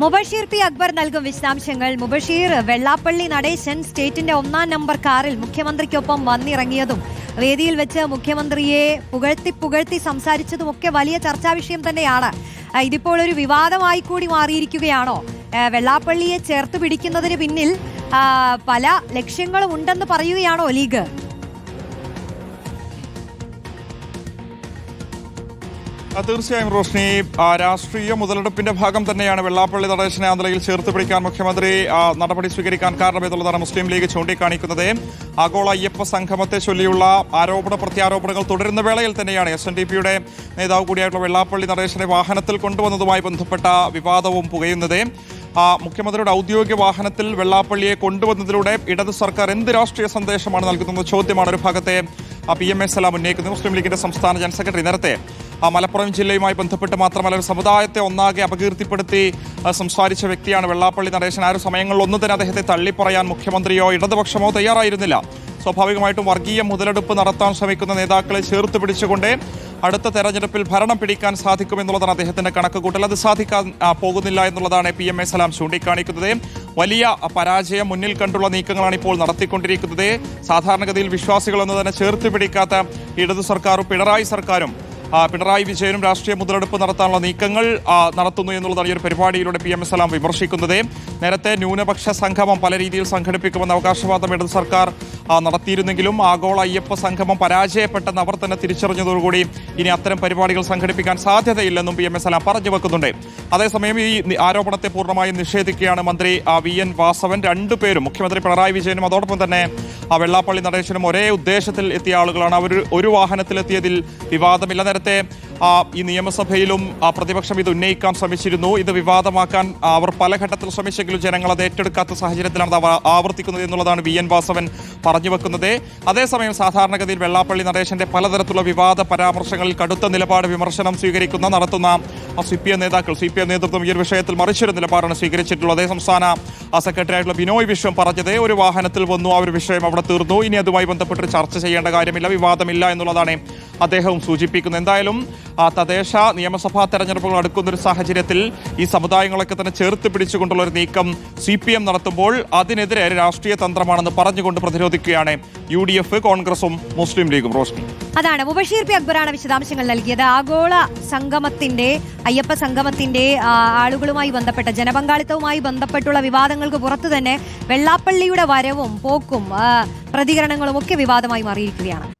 Mubasheer P Akbar നൽകും വിശദാംശങ്ങൾ. മുബഷീർ വെള്ളാപ്പള്ളി നടേശൻ സ്റ്റേറ്റിന്റെ ഒന്നാം നമ്പർ കാറിൽ മുഖ്യമന്ത്രിക്കൊപ്പം വന്നിറങ്ങിയതും വേദിയിൽ വെച്ച് മുഖ്യമന്ത്രിയെ പുകഴ്ത്തി പുകഴ്ത്തി സംസാരിച്ചതുമൊക്കെ വലിയ ചർച്ചാ വിഷയം തന്നെയാണ്. ഇതിപ്പോൾ ഒരു വിവാദമായി കൂടി മാറിയിരിക്കുകയാണോ? വെള്ളാപ്പള്ളിയെ ചേർത്ത് പിടിക്കുന്നതിന് പിന്നിൽ പല ലക്ഷ്യങ്ങളും ഉണ്ടെന്ന് പറയുകയാണോ ലീഗ്? തീർച്ചയായും റോഷ്നി രാഷ്ട്രീയ മുതലെടുപ്പിന്റെ ഭാഗം തന്നെയാണ് വെള്ളാപ്പള്ളി നടേശനെ ആന്ധ്രയിൽ ചേർത്ത് പിടിക്കാൻ മുഖ്യമന്ത്രി നടപടി സ്വീകരിക്കാൻ കാരണമെന്നുള്ളതാണ് മുസ്ലിം ലീഗ് ചൂണ്ടിക്കാണിക്കുന്നത്. ആഗോള അയ്യപ്പ സംഗമത്തെ ചൊല്ലിയുള്ള ആരോപണ പ്രത്യാരോപണങ്ങൾ തുടരുന്ന വേളയിൽ തന്നെയാണ് എസ് എൻ ഡി പിയുടെ നേതാവ് കൂടിയായിട്ടുള്ള വെള്ളാപ്പള്ളി നടേശനെ വാഹനത്തിൽ കൊണ്ടുവന്നതുമായി ബന്ധപ്പെട്ട വിവാദവും പുകയുന്നത്. മുഖ്യമന്ത്രിയുടെ ഔദ്യോഗിക വാഹനത്തിൽ വെള്ളാപ്പള്ളിയെ കൊണ്ടുവന്നതിലൂടെ ഇടത് സർക്കാർ എന്ത് രാഷ്ട്രീയ സന്ദേശമാണ് നൽകുന്നത് ചോദ്യമാണ് ഒരു ഭാഗത്തെ പി എം എസ് എല്ലാം ഉന്നയിക്കുന്നത്. മുസ്ലിം ലീഗിന്റെ സംസ്ഥാന ജനറൽ സെക്രട്ടറി നേരത്തെ മലപ്പുറം ജില്ലയുമായി ബന്ധപ്പെട്ട് മാത്രമല്ല ഒരു സമുദായത്തെ ഒന്നാകെ അപകീർത്തിപ്പെടുത്തി സംസാരിച്ച വ്യക്തിയാണ് വെള്ളാപ്പള്ളി നടേശൻ. ആ ഒരു സമയങ്ങളിലൊന്നും തന്നെ അദ്ദേഹത്തെ തള്ളിപ്പറയാൻ മുഖ്യമന്ത്രിയോ ഇടതുപക്ഷമോ തയ്യാറായിരുന്നില്ല. സ്വാഭാവികമായിട്ടും വർഗീയ മുതലെടുപ്പ് നടത്താൻ ശ്രമിക്കുന്ന നേതാക്കളെ ചേർത്ത് പിടിച്ചുകൊണ്ട് അടുത്ത തെരഞ്ഞെടുപ്പിൽ ഭരണം പിടിക്കാൻ സാധിക്കുമെന്നുള്ളതാണ് അദ്ദേഹത്തിന്റെ കണക്കുകൂട്ടൽ. അത് സാധിക്കാൻ പോകുന്നില്ല എന്നുള്ളതാണ് പി എം എ സലാം ചൂണ്ടിക്കാണിക്കുന്നത്. വലിയ പരാജയം മുന്നിൽ കണ്ടുള്ള നീക്കങ്ങളാണ് ഇപ്പോൾ നടത്തിക്കൊണ്ടിരിക്കുന്നത്. സാധാരണഗതിയിൽ വിശ്വാസികളൊന്നും തന്നെ ചേർത്ത് പിടിക്കാത്ത ഇടതു സർക്കാരും പിണറായി സർക്കാരും പിണറായി വിജയനും രാഷ്ട്രീയ മുതലെടുപ്പ് നടത്താനുള്ള നീക്കങ്ങൾ നടത്തുന്നു എന്നുള്ളതാണ് ഈ ഒരു പരിപാടിയിലൂടെ പി എം എസ് എല്ലാം വിമർശിക്കുന്നത്. നേരത്തെ ന്യൂനപക്ഷ സംഗമം പല രീതിയിൽ സംഘടിപ്പിക്കുമെന്ന അവകാശവാദം ഇടത് സർക്കാർ നടത്തിയിരുന്നെങ്കിലും ആഗോള അയ്യപ്പ സംഗമം പരാജയപ്പെട്ടെന്ന് അവർ തന്നെ തിരിച്ചറിഞ്ഞതോടുകൂടി ഇനി അത്തരം പരിപാടികൾ സംഘടിപ്പിക്കാൻ സാധ്യതയില്ലെന്നും പി എം എസ് എല്ലാം പറഞ്ഞു വെക്കുന്നുണ്ട്. അതേസമയം ഈ ആരോപണത്തെ പൂർണമായും നിഷേധിക്കുകയാണ് മന്ത്രി വി. എൻ. വാസവൻ രണ്ടുപേരും മുഖ്യമന്ത്രി പിണറായി വിജയനും അതോടൊപ്പം തന്നെ ആ വെള്ളാപ്പള്ളി നടേശനും ഒരേ ഉദ്ദേശത്തിൽ എത്തിയ ആളുകളാണ്. അവർ ഒരു വാഹനത്തിലെത്തിയതിൽ വിവാദമില്ല. നേരത്തെ ഈ നിയമസഭയിലും പ്രതിപക്ഷം ഇത് ഉന്നയിക്കാൻ ശ്രമിച്ചിരുന്നു. ഇത് വിവാദമാക്കാൻ അവർ പല ഘട്ടത്തിൽ ശ്രമിച്ചെങ്കിലും ജനങ്ങൾ അത് ഏറ്റെടുക്കാത്ത സാഹചര്യത്തിലാണ് അത് ആവർത്തിക്കുന്നത് എന്നുള്ളതാണ് വി. എൻ. വാസവൻ പറഞ്ഞു വെക്കുന്നത്. അതേസമയം സാധാരണഗതിയിൽ വെള്ളാപ്പള്ളി നടേശന്റെ പലതരത്തിലുള്ള വിവാദ പരാമർശങ്ങളിൽ കടുത്ത നിലപാട് വിമർശനം സ്വീകരിക്കുന്ന നടത്തുന്ന സി. പി. എം. നേതാക്കൾ സി. പി. എം. നേതൃത്വം ഈ ഒരു വിഷയത്തിൽ മറിച്ചൊരു നിലപാടാണ് സ്വീകരിച്ചിട്ടുള്ളത്. അതേ സംസ്ഥാന സെക്രട്ടറി ആയിട്ടുള്ള ബിനോയ് വിശ്വം പറഞ്ഞത് ഒരു വാഹനത്തിൽ വന്നു ആ ഒരു വിഷയം അവിടെ തീർന്നു. ഇനി അതുമായി ബന്ധപ്പെട്ട് ചർച്ച ചെയ്യേണ്ട കാര്യമില്ല വിവാദമില്ല എന്നുള്ളതാണ് അദ്ദേഹവും സൂചിപ്പിക്കുന്നത്. എന്തായാലും തദ്ദേശ നിയമസഭാ തെരഞ്ഞെടുപ്പുകൾ അടുക്കുന്ന ഒരു സാഹചര്യത്തിൽ ഈ സമുദായങ്ങളൊക്കെ തന്നെ ചേർത്ത് പിടിച്ചുകൊണ്ടുള്ള ഒരു നീക്കം സി പി എം നടത്തുമ്പോൾ അതിനെതിരെ രാഷ്ട്രീയ തന്ത്രമാണെന്ന് പറഞ്ഞുകൊണ്ട് പ്രതിരോധിക്കുകയാണ് യു ഡി എഫ് കോൺഗ്രസും മുസ്ലിം ലീഗും. റോഷ്നി. അതാണ്. മുബഷീർ പി അക്ബറാണ് വിശദാംശങ്ങൾ നൽകിയത്. ആഗോള സംഗമത്തിന്റെ അയ്യപ്പ സംഗമത്തിന്റെ ആളുകളുമായി ബന്ധപ്പെട്ട ജനപങ്കാളിത്തവുമായി ബന്ധപ്പെട്ടുള്ള വിവാദങ്ങൾക്ക് പുറത്തു തന്നെ വെള്ളാപ്പള്ളിയുടെ വരവും പോക്കും പ്രതികരണങ്ങളും ഒക്കെ വിവാദമായി മാറിയിരിക്കുകയാണ്.